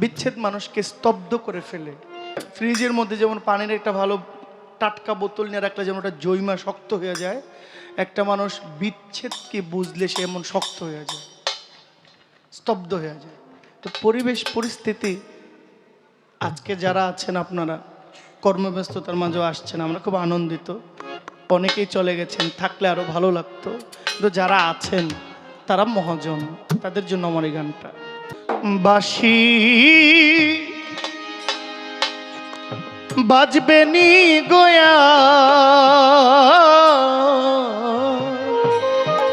বিচ্ছেদ মানুষকে স্তব্ধ করে ফেলে। ফ্রিজের মধ্যে যেমন পানির একটা ভালো টাটকা বোতল নিয়ে রাখলে যেমন ওটা জৈমা শক্ত হয়ে যায়, একটা মানুষ বিচ্ছেদকে বুঝলে সে এমন শক্ত হয়ে যায়, স্তব্ধ হয়ে যায়। তো পরিবেশ পরিস্থিতি, আজকে যারা আছেন আপনারা, কর্মব্যস্ততার মাঝেও আসছেন, আমরা খুব আনন্দিত। অনেকেই চলে গেছেন, থাকলে আরও ভালো লাগতো। কিন্তু যারা আছেন, তারা মহাজন, তাদের জন্য আমার এই গানটা। বাসি বাজবে নি গোয়া।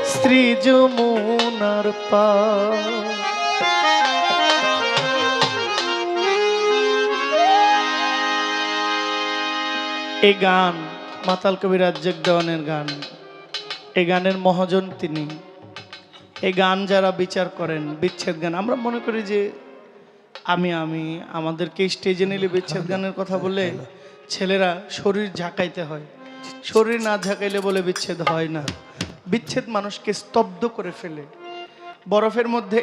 স্ত্রী যমুনার পা। এই গান মাতাল কবি রাজ্জাক গান। এই গানের মহাজন তিনি। এই গান যারা বিচার করেন, বিচ্ছেদ গান, আমরা মনে করি যে আমি আমি, আমাদেরকে স্টেজে নিলে বিচ্ছেদ গানের কথা বলে ছেলেরা শরীর ঝাঁকাইতে হয়। শরীর না ঝাঁকাইলে বলে বিচ্ছেদ হয় না। বিচ্ছেদ মানুষকে স্তব্ধ করে ফেলে। বরফের মধ্যে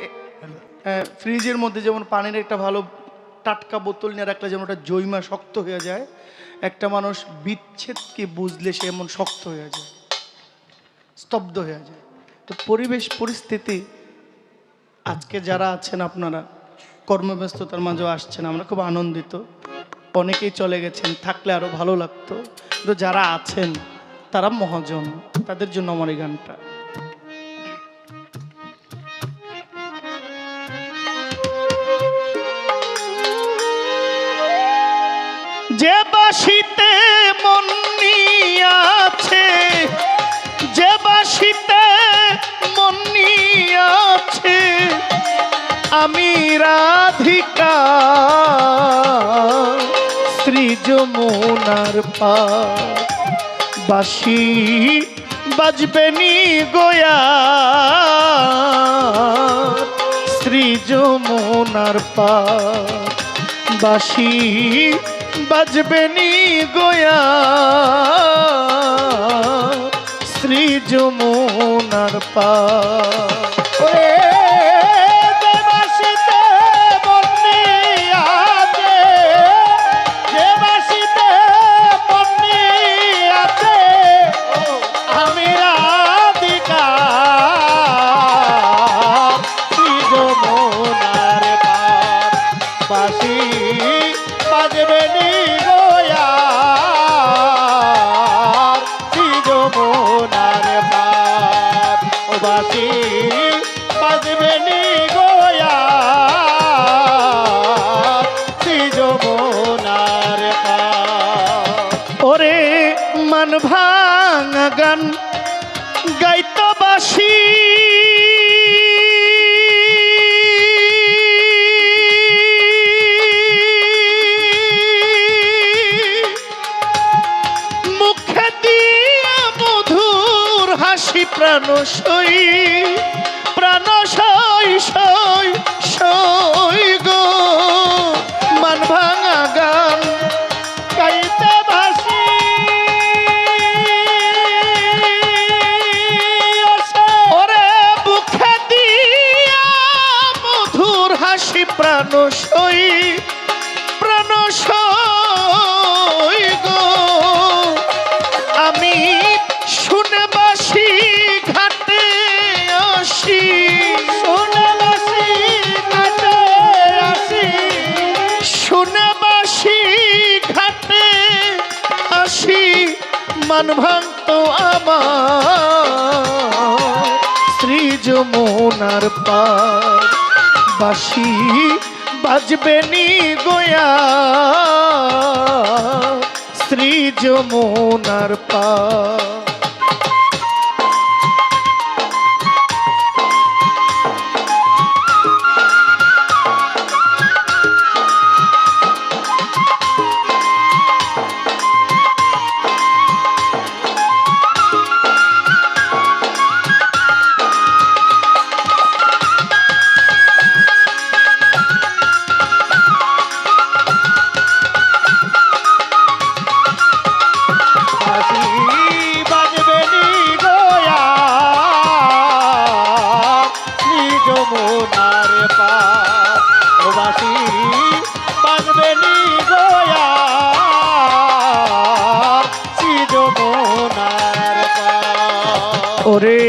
ফ্রিজের মধ্যে যেমন পানির একটা ভালো টাটকা বোতল নিয়ে রাখলে যেমন ওটা জৈমা শক্ত হয়ে যায়, একটা মানুষ বিচ্ছেদকে বুঝলে সে এমন শক্ত হয়ে যায়, স্তব্ধ হয়ে যায়। তো পরিবেশ, পরিস্থিতি, আজকে যারা আছেন আপনারা, কর্মব্যস্ততার মাঝেও আসছেন, আমরা খুব আনন্দিত। অনেকেই চলে গেছেন, থাকলে আরও ভালো লাগতো। কিন্তু যারা আছেন, তারা মহাজন, তাদের জন্য আমার এই গানটা। যে বাসিতে মন আছে আমি রাধিকা শ্রী যমুনার পা বাসি বাজবে নি গোয়া। শ্রী যমুনার পা বাসি বাজবে নি গোয়া। শ্রী যমুনার পা গান গাইতবাসি। মুখে দিয়া মধুর হাসি প্রাণ সই। আমার শ্রী যমুনার বাসি বাজবে নি গোয়া। শ্রী যমুনার পার। ওরে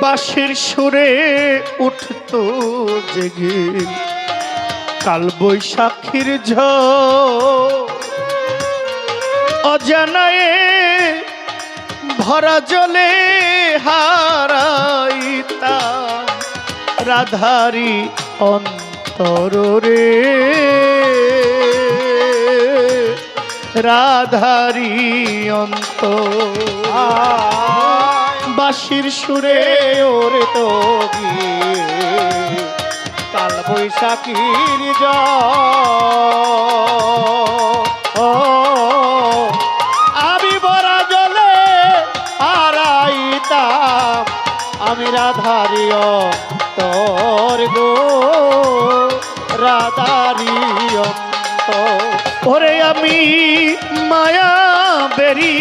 বাঁশির সুরে উঠত জেগে। কাল বৈশাখীর ঝ অজানায়ে ভরা জলে হারাইতা রাধারি অন্তর রে। রাধারি অন্তর। বাঁশির সুরে ওরে তো কাল বৈশাখীর ও, আমি বরা জলে হারাইতাম, আমি রাধারিয় তোর গো। রাধারিয় ওরে আমি মায়া বেরি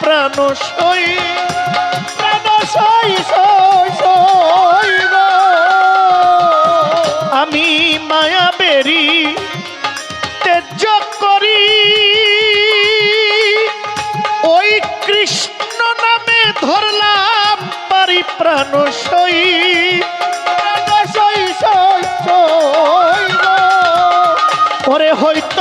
প্রাণ সই প্রাণ সই সই আমি মায়া বেরি তেজ করি। ওই কৃষ্ণ নামে ধরলাম পারি প্রাণ সই প্রাণ সই সই ওরে হয়তো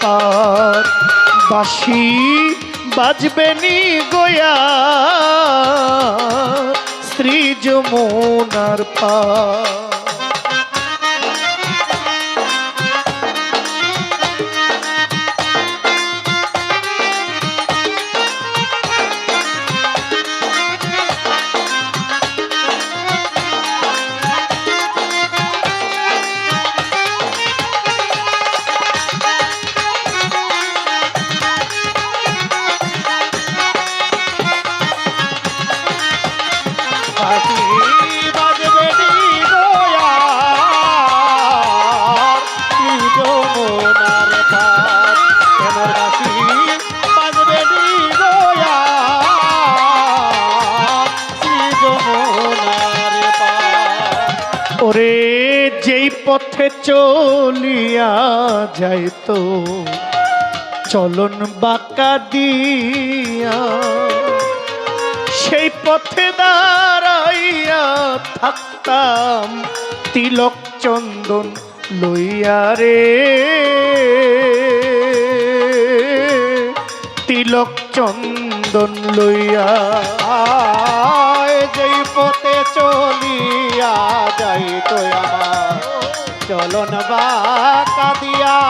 পার বাসি বাজবে নি গোয়া। শ্রী যমুনার পার। ওরে যেই পথে চলিয়া যাইতো চলন বাঁকা দিয়া। সেই পথে দাঁড়াইয়া থাকতাম তিলক চন্দন লইয়া রে। তিলক চন্দন লইয়া, আয় যেই পথে চলিয়া যাই তো আমার। চলন বাঁকা দিয়া।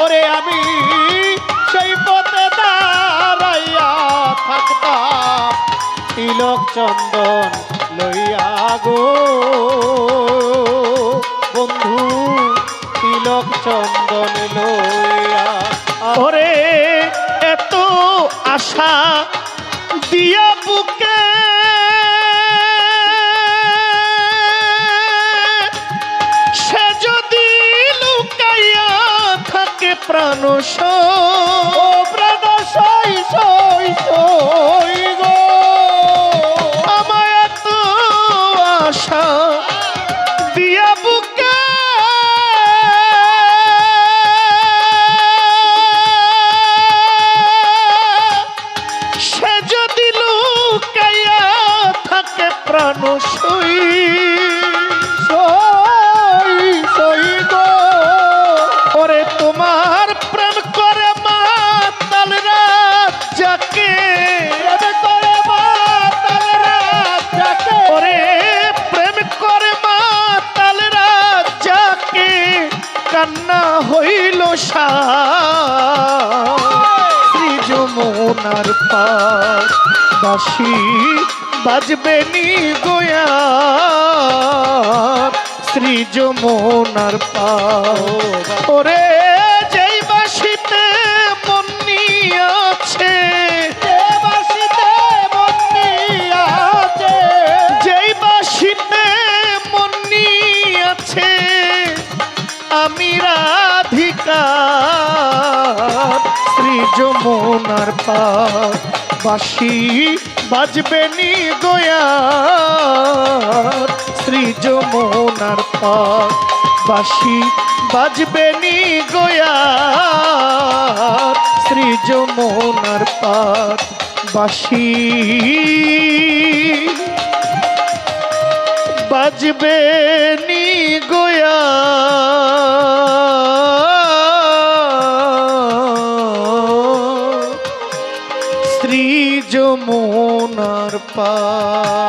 ওরে আমি সেই পথে দাঁড়াইয়া থাকতাম। তিলক চন্দন লইয়া গো। বন্ধু, তিলক চন্দন লইয়া ওরে এত আশা দিয়া যমুনার পাশ বাসি বাজবে নি গোয়া। শ্রী যমুনার পা ওরে যমুনার পার বাসি বাজবে নি গোয়া শ্রী যমুনার পার বাসি বাজবে নি গোয়া শ্রী যমুনার পার বাসি বাজবে নি গোয়া যমুনার পা।